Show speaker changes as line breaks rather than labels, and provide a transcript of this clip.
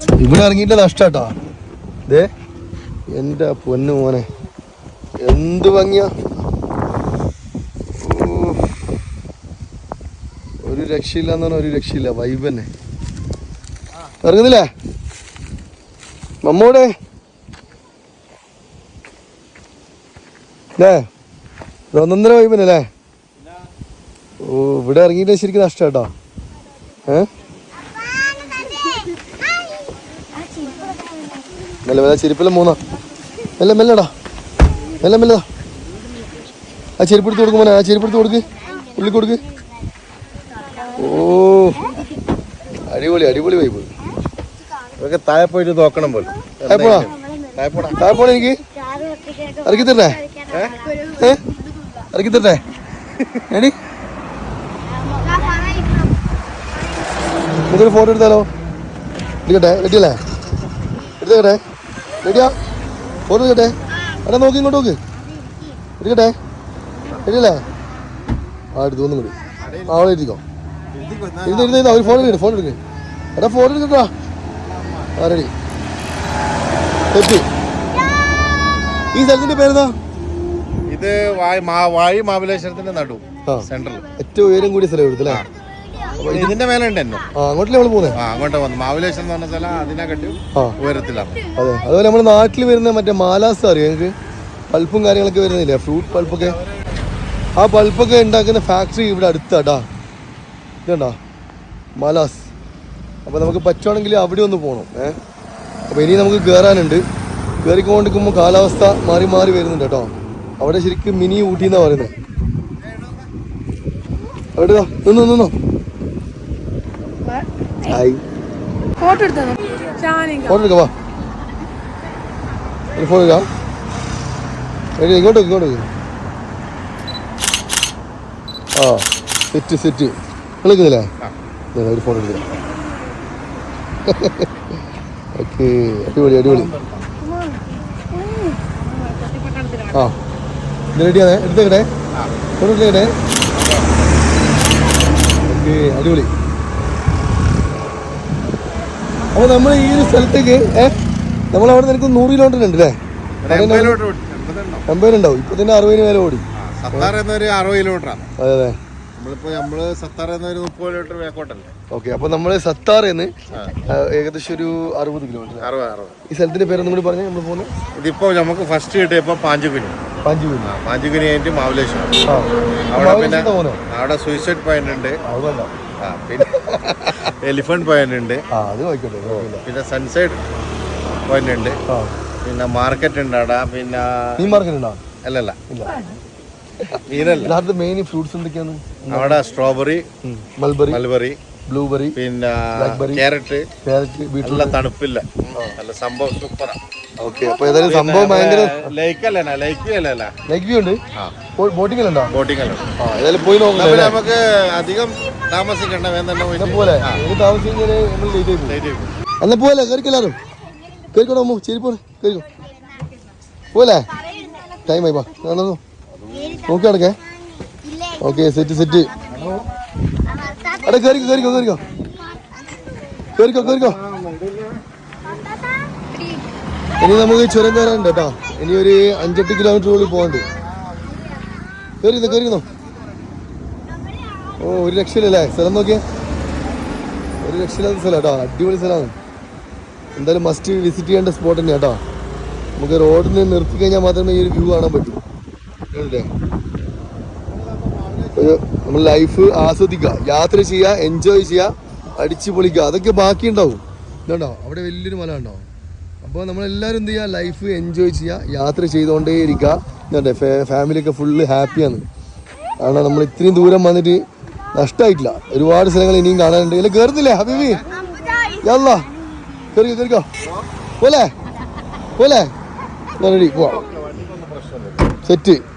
ഇവിടെ ഇറങ്ങിയിട്ട് നഷ്ടാട്ടോ. ദേ എന്റെ പൊന്നു മോനെ. എന്ത് ഭംഗിയാ. ഒരു രക്ഷയില്ല എന്ന് പറഞ്ഞാൽ ഒരു രക്ഷയില്ല വൈബ് തന്നെ. ഇറങ്ങുന്നില്ലേ? മമ്മൂടെ. അല്ലേ ഒന്നൊന്നര വൈബ് തന്നെ അല്ലേ ഓ ഇവിടെ ഇറങ്ങിയിട്ട് ശരിക്കും നഷ്ടാട്ടോ. ഏ? മെല്ലെ മെല്ലെ ചെരുപ്പെല്ലാം മൂന്നാ. മെല്ലെ മെല്ലടാ. മെല്ലെ മെല്ലടാ. ആ ചെരുപ്പ് എടുത്ത് കൊടുക്കും മോനെ ആ ചെരുപ്പ് എടുത്ത് കൊടുക്ക്. ഉള്ളി കൊടുക്ക്. ഓ. അടിപൊളി അടിപൊളി വൈബ്
ഇതൊക്കെ താഴെ പോയിട്ട് നോക്കണം പോലെ.
താഴെപ്പോടാ?
താഴെ പോടാ
താഴെപ്പോണ എനിക്ക്? ഇറക്കി തരട്ടെ ഏ? ഇറക്കി തരട്ടെ ഏടി നമുക്കൊരു ഫോട്ടോ എടുത്താലോ? എടുക്കട്ടെ? റെഡിയല്ലേ? എടുത്തേക്കട്ടെ റെഡിയാ? ഫോട്ടോ എടുക്കട്ടെ. എടാ നോക്കി ഇങ്ങോട്ട് നോക്ക്. എടുക്കട്ടെ. എടുക്കല്ലേ ആ എടുത്തു ഒന്നും കൂടി ആളെ അവിടെ എഴുതിക്കോ ഇരുന്ന് ഇരുന്ന് ഇരുന്ന്. അവർ ഫോൺ എടുക്ക് ഫോൺ എടുക്ക്. എടാ ഫോൺ എടുക്കട്ടാ. ആ റെഡി തെറ്റി ഈ സ്ഥലത്തിന്റെ പേരെന്താ?
ഇത് വാഴ- മാ- വാഴി മാബലേശ്വരത്തിന്റെ നടു സെന്ററിൽ
ഏറ്റവും ഉയരം കൂടിയ സ്ഥലം എടുത്തല്ലേ
ഇതിന്റെ മേലെ ഉണ്ട് എന്നെ?
അങ്ങോട്ടല്ലേ നമ്മൾ പോകുന്നത്
ആ അങ്ങോട്ട് വന്നു. മാവിലേശം എന്ന് പറഞ്ഞ സ്ഥലം അതിനെ
കെട്ടി
ഉയരത്തിലാണ്.
അതെ. അതുപോലെ നമ്മുടെ നാട്ടിൽ വരുന്ന മറ്റേ മാലാസ് അറിയോ നിങ്ങൾക്ക്? പൾപ്പും കാര്യങ്ങളൊക്കെ വരുന്നില്ലേ? ഫ്രൂട്ട് പൾപ്പൊക്കെ? ആ പൾപ്പൊക്കെ ഉണ്ടാക്കുന്ന ഫാക്ടറി ഇവിടെ അടുത്താട്ടാ ഇതുണ്ടോ? മാലാസ്. അപ്പോൾ നമുക്ക് പറ്റുവാണെങ്കിൽ അവിടെ ഒന്ന് പോകണം ഏ? അപ്പോൾ ഇനി നമുക്ക് കയറാനുണ്ട് കയറിക്കൊണ്ടിരിക്കുമ്പോൾ കാലാവസ്ഥ മാറി മാറി വരുന്നുണ്ട് കേട്ടോ. അവിടെ ശരിക്കും മിനി ഊട്ടി എന്നാണ് പറയുന്നത് അവിടെ നിന്നോ നിന്നോ. ഹായ്.
ഫോട്ടോ എടുത്തോ? ഷാനിങ്ക
ഫോട്ടോ എടുക്കാം വാ. ഒരു ഫോട്ടോ എടുക്കാം ഇങ്ങോട്ട് ഇങ്ങോട്ട് ആ സെറ്റ് സെറ്റ്. വിളിക്കുന്നില്ലേ ഒരു ഫോട്ടോ എടുക്കാം. ഓക്കെ അടിപൊളി അടിപൊളി. ആ. ഇത് റെഡിയാണേ എടുത്തേക്കട്ടെ ഫോട്ടോ എടുത്തേക്കട്ടെ ഓക്കെ അടിപൊളി. അപ്പൊ നമ്മൾ ഈ ഒരു സ്ഥലത്തേക്ക് ഏഹ് നമ്മൾ അവിടെ നിനക്ക് നൂറ് കിലോമീറ്റർ ഉണ്ട് അല്ലേ
എൺപതിന്
ഉണ്ടാവും. ഇപ്പൊ തന്നെ അറുപതിന് വരെ ഓടി.
ആ, സത്താർ എന്നൊരു അറുപത് കിലോമീറ്ററാണ്
അതെ അതെ.
നമ്മളിപ്പോ നമ്മൾ സത്താർ എന്നൊരു മുപ്പത് കിലോമീറ്റർ വേക്കോട്ടല്ലേ?
ഓക്കെ അപ്പൊ നമ്മൾ സത്താറേന്ന് ഏകദേശം ഒരു അറുപത് കിലോമീറ്റർ
അറുപത് അറുപത്.
ഈ സ്ഥലത്തിന്റെ പേര് നമ്മൾ പറഞ്ഞാൽ നമ്മൾ പോകുന്നത്
ഇതിപ്പോ നമുക്ക് ഫസ്റ്റ് കിട്ടിയപ്പോ പാഞ്ചുകുനി
പാഞ്ചുകുനി.
പാഞ്ചുകുനി കഴിഞ്ഞിട്ട് മാവലേശ്വരം അവിടെ പിന്നെ അവിടെ സൂയിസൈഡ് പോയിന്റ് ഉണ്ട്. ആ പിന്നെ എലിഫന്റ് പോയിന്റ് ഉണ്ട്. പിന്നെ സൺസൈഡ് പോയിന്റ് ഉണ്ട്. പിന്നെ മാർക്കറ്റ് ഉണ്ട് അവിടെ പിന്നെ
മീൻ മാർക്കറ്റ് ഉണ്ടോ?
അല്ലല്ല. മീനല്ല.
മെയിൻ ഫ്രൂട്ട്സ് എന്തൊക്കെയാണ്?
അവിടെ സ്ട്രോബെറി
മൽബറി
മൽബറി
ബ്ലൂബെറി
പിന്നെ. ക്യാരറ്റ്
ക്യാരറ്റ്
നല്ല തണുപ്പില്ല. നല്ല സംഭവം സൂപ്പറാണ്
ഓക്കെ അപ്പൊ ഏതായാലും സംഭവം ഭയങ്കര
ലൈക്ക് അല്ല ലൈക്ക്
ലൈക്ക് വ്യൂ ഉണ്ട്. ബോട്ടിംഗ് ഉണ്ടോ?
ബോട്ടിംഗ്
ഏതായാലും പോയി നോക്കാം
നമുക്ക് അധികം താമസിക്കണ്ട
പോലെ താമസിക്കാൻ നമ്മൾ ലേറ്റ് ആയി പോകും
late ആയി പോകും.
അല്ല പോലെ കയറിക്കെല്ലാരും കയറിക്കോട്ടോ അമ്മു ശരി പോലെ കയറിക്കോ പോലെ ടൈം ആയി വാ. നോക്കി ഓക്കെ സെറ്റ് സെറ്റ് എടാ കയറിക്കോ കയറിക്കോ കയറിക്കോ കയറിക്കോ കയറിക്കോ ഇനി നമുക്ക് ചുരം കയറാനുണ്ട് കേട്ടോ. ഇനി ഒരു അഞ്ചെട്ട് കിലോമീറ്റർ കൂടി പോകണ്ട് കയറിക്കുന്നോ കയറിക്കുന്നോ ഓ ഒരു രക്ഷയില്ലല്ലേ? സ്ഥലം നോക്കിയേ. ഒരു രക്ഷയില്ലാത്ത സ്ഥലം കേട്ടോ. അടിപൊളി സ്ഥലമാണ്. എന്തായാലും മസ്റ്റ് വിസിറ്റ് ചെയ്യേണ്ട സ്പോട്ട് തന്നെയാണ് കേട്ടോ. നമുക്ക് റോഡിൽ നിന്ന് നിർത്തി കഴിഞ്ഞാൽ മാത്രമേ ഈ ഒരു വ്യൂ കാണാൻ പറ്റൂ. കേട്ടില്ലേ? ഒരു നമ്മൾ ലൈഫ് ആസ്വദിക്കുക. യാത്ര ചെയ്യുക എൻജോയ് ചെയ്യുക അടിച്ചു പൊളിക്കുക അതൊക്കെ ബാക്കി ഉണ്ടാവും ഇതുണ്ടോ? അവിടെ വലിയൊരു മല ഉണ്ടാവും അപ്പോൾ നമ്മളെല്ലാവരും എന്ത് ചെയ്യുക? ലൈഫ് എൻജോയ് ചെയ്യുക. യാത്ര ചെയ്തുകൊണ്ടേ ഇരിക്കുക ഇതുണ്ടേ ഫാമിലിയൊക്കെ ഫുള്ള് ഹാപ്പിയാണ് കാരണം നമ്മൾ ഇത്രയും ദൂരം വന്നിട്ട് നഷ്ടമായിട്ടില്ല ഒരുപാട് സ്ഥലങ്ങൾ ഇനിയും കാണാനുണ്ട്. ഇല്ല കയറുന്നില്ലേ ഹബീബി? യല്ലാ. കയറി കയറിക്കോ പോലെ? പോലെ? Ready set